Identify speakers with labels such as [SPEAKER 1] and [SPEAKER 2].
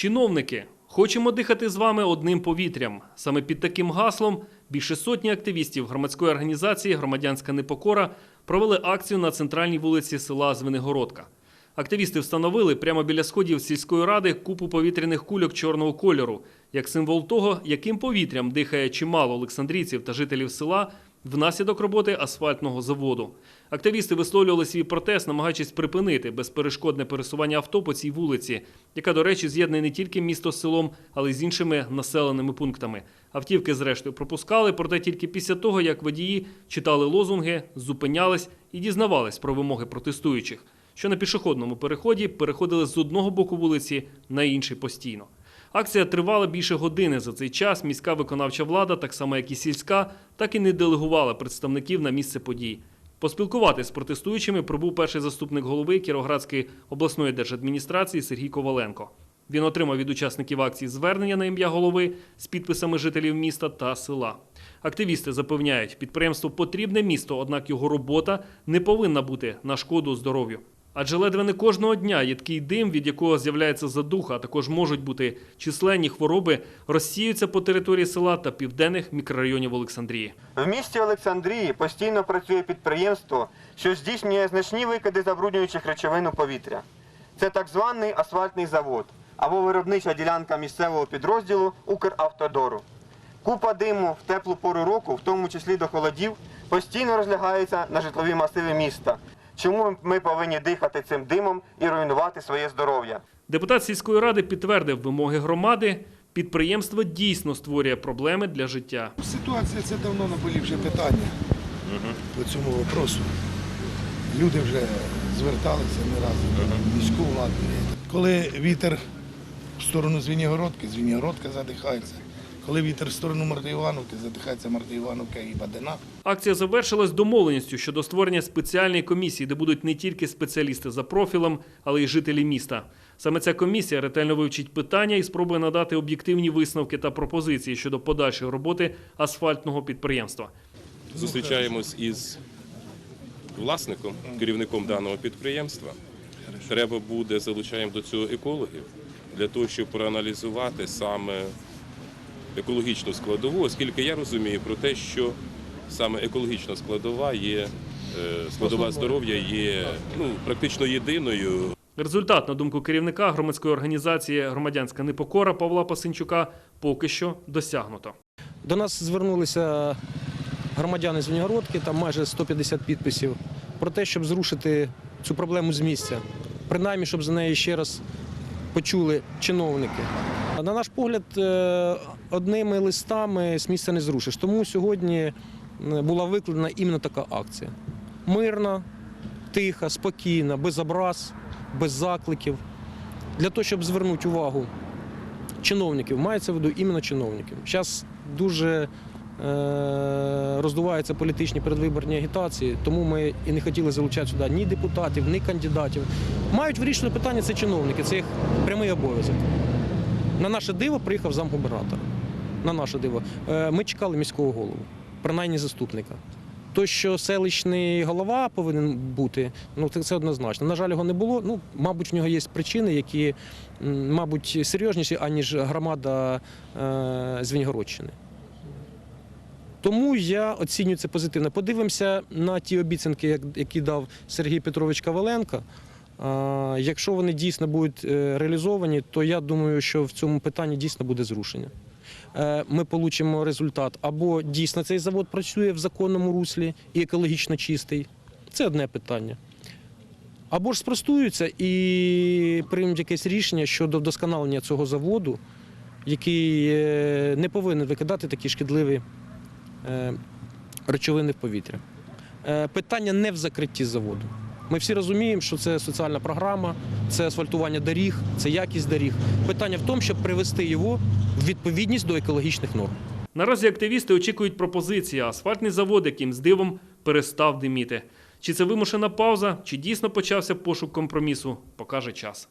[SPEAKER 1] Чиновники, хочемо дихати з вами одним повітрям. Саме під таким гаслом більше сотні активістів громадської організації Громадянська непокора провели акцію на центральній вулиці села Звенигородка. Активісти встановили прямо біля сходів сільської ради купу повітряних кульок чорного кольору, як символ того, яким повітрям дихає чимало олександрійців та жителів села внаслідок роботи асфальтного заводу. Активісти висловлювали свій протест, намагаючись припинити безперешкодне пересування авто по цій вулиці, яка, до речі, з'єднує не тільки місто з селом, але й з іншими населеними пунктами. Автівки, зрештою, пропускали, проте тільки після того, як водії читали лозунги, зупинялись і дізнавались про вимоги протестуючих, що на пішохідному переході переходили з одного боку вулиці на інший постійно. Акція тривала більше години. За цей час міська виконавча влада, так само як і сільська, так і не делегувала представників на місце подій. Поспілкуватись з протестуючими прибув перший заступник голови Кіровоградської обласної держадміністрації Сергій Коваленко. Він отримав від учасників акції звернення на ім'я голови з підписами жителів міста та села. Активісти запевняють, підприємство потрібне місто, однак його робота не повинна бути на шкоду здоров'ю. Адже ледве не кожного дня їдкий дим, від якого з'являється задуха, а також можуть бути численні хвороби, розсіються по території села та південних мікрорайонів Олександрії.
[SPEAKER 2] В місті Олександрії постійно працює підприємство, що здійснює значні викиди забруднюючих речовин у повітря. Це так званий асфальтний завод або виробнича ділянка місцевого підрозділу Укравтодору. Купа диму в теплу пору року, в тому числі до холодів, постійно розлягається на житлові масиви міста. Чому ми повинні дихати цим димом і руйнувати своє здоров'я?
[SPEAKER 1] Депутат сільської ради підтвердив вимоги громади. Підприємство дійсно створює проблеми для життя.
[SPEAKER 3] Ситуація це давно наболівше питання по цьому вопросу. Люди вже зверталися не раз міську владу. Коли вітер в сторону Звенігородки, Звенігородка задихається. Коли вітер в сторону Мартоївановки, задихається Мартоївановка і Бадина.
[SPEAKER 1] Акція завершилась домовленістю щодо створення спеціальної комісії, де будуть не тільки спеціалісти за профілем, але й жителі міста. Саме ця комісія ретельно вивчить питання і спробує надати об'єктивні висновки та пропозиції щодо подальшої роботи асфальтного підприємства.
[SPEAKER 4] зустрічаємось із власником, керівником даного підприємства. Треба буде залучаємо до цього екологів для того, щоб проаналізувати саме екологічну складову, оскільки я розумію про те, що саме екологічна складова є е, складова здоров'я є ну, практично єдиною.
[SPEAKER 1] Результат, на думку керівника громадської організації Громадянська непокора Павла Пасинчука, поки що досягнуто.
[SPEAKER 5] До нас звернулися громадяни з Вінігородки, там майже 150 підписів, про те, щоб зрушити цю проблему з місця. Принаймні, щоб за неї ще раз почули чиновники. На наш погляд, е, одними листами з місця не зрушиш. Тому сьогодні е, була викладена іменно така акція. Мирна, тиха, спокійна, без образ, без закликів. Для того, щоб звернути увагу чиновників, мається в виду іменно чиновників. Зараз дуже е, роздуваються політичні передвиборні агітації, тому ми і не хотіли залучати сюди ні депутатів, ні кандидатів. Мають вирішити питання це чиновники, це їх прямий обов'язок. На наше диво приїхав замгубернатора. На наше диво. Е, ми чекали міського голову, принаймні заступника. То, що селищний голова повинен бути, ну це, однозначно. На жаль, його не було. Ну, мабуть, в нього є причини, які, мабуть, серйозніші, аніж громада е, Звенігородщини. Тому я оцінюю це позитивно. Подивимося на ті обіцянки, які дав Сергій Петрович Коваленко. Якщо вони дійсно будуть е, реалізовані, то я думаю, що в цьому питанні дійсно буде зрушення. Е, Ми отримаємо результат або дійсно цей завод працює в законному руслі і екологічно чистий. Це одне питання. Або ж спростуються і приймуть якесь рішення щодо вдосконалення цього заводу, який е, не повинен викидати такі шкідливі речовини в повітря. Питання не в закритті заводу. Ми всі розуміємо, що це соціальна програма, це асфальтування доріг, це якість доріг. Питання в тому, щоб привести його в відповідність до екологічних норм.
[SPEAKER 1] Наразі активісти очікують пропозиції, асфальтний завод, яким з дивом перестав диміти. Чи це вимушена пауза, чи дійсно почався пошук компромісу, покаже час.